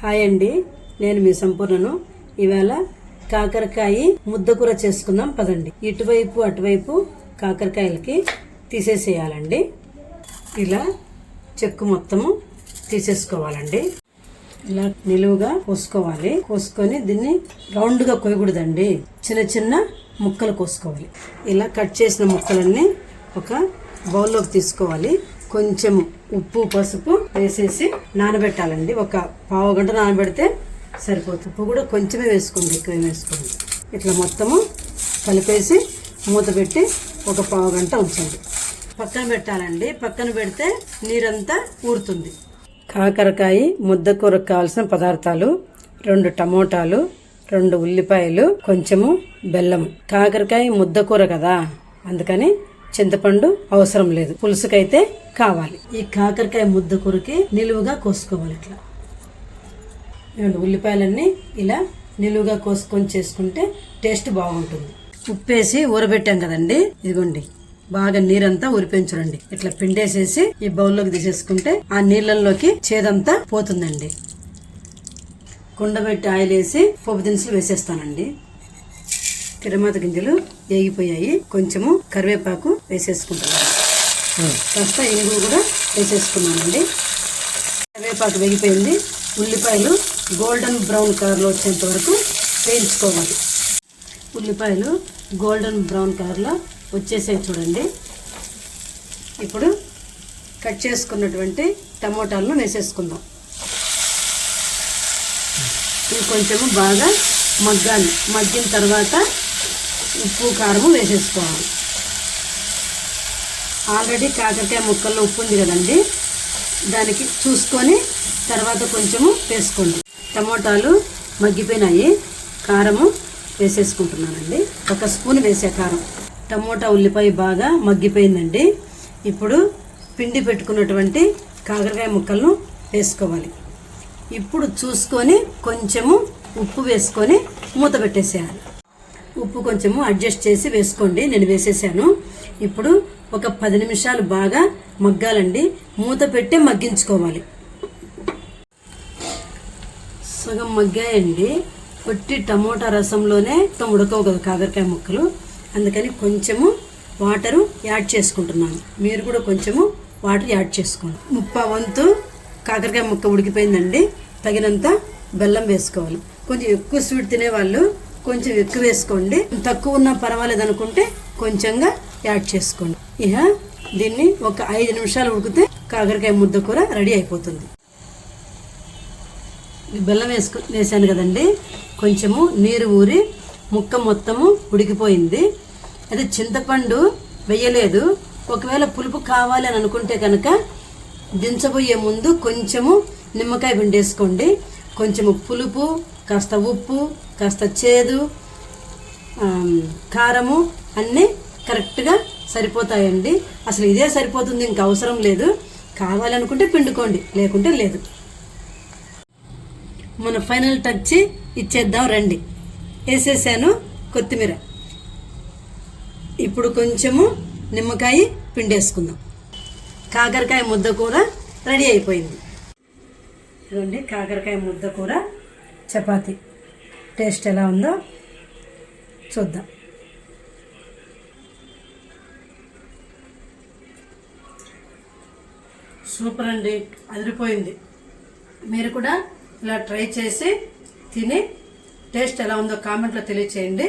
Hi అండి నేను మీ సంపూర్ణను. ఇవాళ కాకరకాయ ముద్దకూర చేసుకుందాం పదండి. ఇటువైపు అటువైపు కాకరకాయలకి తీసేసేయాలండి. ఇలా చెక్కు మొత్తము తీసేసుకోవాలండి. ఇలా నిలువుగా కోసుకోవాలి. కోసుకొని దీన్ని రౌండ్గా కోయకూడదండి చిన్న చిన్న ముక్కలు కోసుకోవాలి. ఇలా కట్ చేసిన ముక్కలన్నీ ఒక బౌల్లోకి తీసుకోవాలి. కొంచెం ఉప్పు పసుపు వేసేసి నానబెట్టాలండి. ఒక పావు గంట నానబెడితే సరిపోతుంది. ఉప్పు కూడా కొంచెమే వేసుకోండి ఎక్కువ వేసుకోండి. ఇట్లా మొత్తము కలిపేసి మూత పెట్టి ఒక పావు గంట ఉంచండి. పక్కన పెట్టాలండి. పక్కన పెడితే నీరంతా ఊరుతుంది. కాకరకాయ ముద్దకూరకు కావాల్సిన పదార్థాలు రెండు టమోటాలు రెండు ఉల్లిపాయలు కొంచెము బెల్లం కాకరకాయ ముద్దకూర కదా అందుకని చింతపండు అవసరం లేదు. పులుసుకైతే కావాలి. ఈ కాకరకాయ ముద్ద కొరికి నిలువుగా కోసుకోవాలి ఇట్లా. ఉల్లిపాయలన్నీ ఇలా నిలువుగా కోసుకొని చేసుకుంటే టేస్ట్ బాగుంటుంది. ఉప్పేసి ఊరబెట్టాం కదండి. ఇదిగోండి బాగా నీరంతా ఉరిపించరండి ఇట్లా పిండేసేసి ఈ బౌల్లోకి తీసేసుకుంటే ఆ నీళ్ళల్లోకి చేదంతా పోతుందండి. కుండబెట్టి ఆయిల్ వేసి పోపు దినుసులు వేసేస్తానండి. తిరుమత గింజలు వేగిపోయాయి. కొంచెము కరివేపాకు వేసేసుకుంటాను కాస్త ఇంగువ కూడా వేసేసుకున్నానండి. కరివేపాకు వేగిపోయింది. ఉల్లిపాయలు గోల్డెన్ బ్రౌన్ కలర్లో వచ్చేంత వరకు వేయించుకోవాలి. ఉల్లిపాయలు గోల్డెన్ బ్రౌన్ కలర్లో వచ్చేసాయి చూడండి. ఇప్పుడు కట్ చేసుకున్నటువంటి టమోటాలను వేసేసుకుందాం. ఇవి కొంచెము బాగా మగ్గాలి. మగ్గిన తర్వాత ఉప్పు కారము వేసేసుకోవాలి. ఆల్రెడీ కాకరకాయ ముక్కల్లో ఉప్పు ఉంది కదండి. దానికి చూసుకొని తర్వాత కొంచెము వేసుకోండి. టమోటాలు మగ్గిపోయినాయి. కారము వేసేసుకుంటున్నానండి. ఒక స్పూన్ వేసే కారం. టమోటా ఉల్లిపాయ బాగా మగ్గిపోయిందండి. ఇప్పుడు పిండి పెట్టుకున్నటువంటి కాకరకాయ ముక్కలను వేసుకోవాలి. ఇప్పుడు చూసుకొని కొంచెము ఉప్పు వేసుకొని మూత పెట్టేసేయాలి. ఉప్పు కొంచెము అడ్జస్ట్ చేసి వేసుకోండి. నేను వేసేసాను. ఇప్పుడు ఒక పది నిమిషాలు బాగా మగ్గాలండి. మూత పెట్టి మగ్గించుకోవాలి. సగం మగ్గాయండి. పొట్టి టమోటా రసంలోనే మొత్తం ఉడకవు కదా కాకరకాయ ముక్కలు. అందుకని కొంచెము వాటరు యాడ్ చేసుకుంటున్నాను. మీరు కూడా కొంచెము వాటర్ యాడ్ చేసుకోండి. ముప్పా వంతు కాకరకాయ ముక్క ఉడికిపోయిందండి. తగినంత బెల్లం వేసుకోవాలి. కొంచెం ఎక్కువ స్వీట్ తినేవాళ్ళు కొంచెం ఎక్కువ వేసుకోండి. తక్కువ ఉన్నా పర్వాలేదు అనుకుంటే కొంచెంగా యాడ్ చేసుకోండి. ఇక దీన్ని ఒక ఐదు నిమిషాలు ఉడికితే కాకరకాయ ముద్ద కూర రెడీ అయిపోతుంది. బెల్లం వేసుకు వేసాను కదండి. కొంచెము నీరు ఊరి ముక్క మొత్తము ఉడికిపోయింది. అది చింతపండు వేయలేదు. ఒకవేళ పులుపు కావాలి అని అనుకుంటే కనుక దించబోయే ముందు కొంచెము నిమ్మకాయ పిండేసుకోండి. కొంచెము పులుపు కాస్త ఉప్పు కాస్త చేదు కారము అన్నీ కరెక్ట్గా సరిపోతాయండి. అసలు ఇదే సరిపోతుంది ఇంకా అవసరం లేదు. కావాలనుకుంటే పిండుకోండి లేకుంటే లేదు. మన ఫైనల్ టచ్ ఇచ్చేద్దాం రండి. వేసేసాను కొత్తిమీర. ఇప్పుడు కొంచెము నిమ్మకాయ పిండేసుకుందాం. కాకరకాయ ముద్ద కూర రెడీ అయిపోయింది. ఇదండి కాకరకాయ ముద్ద కూర చపాతి. టేస్ట్ ఎలా ఉందో చూద్దాం. సూపర్ అండి అదిరిపోయింది. మీరు కూడా ఇలా ట్రై చేసి తిని టేస్ట్ ఎలా ఉందో కామెంట్లో తెలియచేయండి.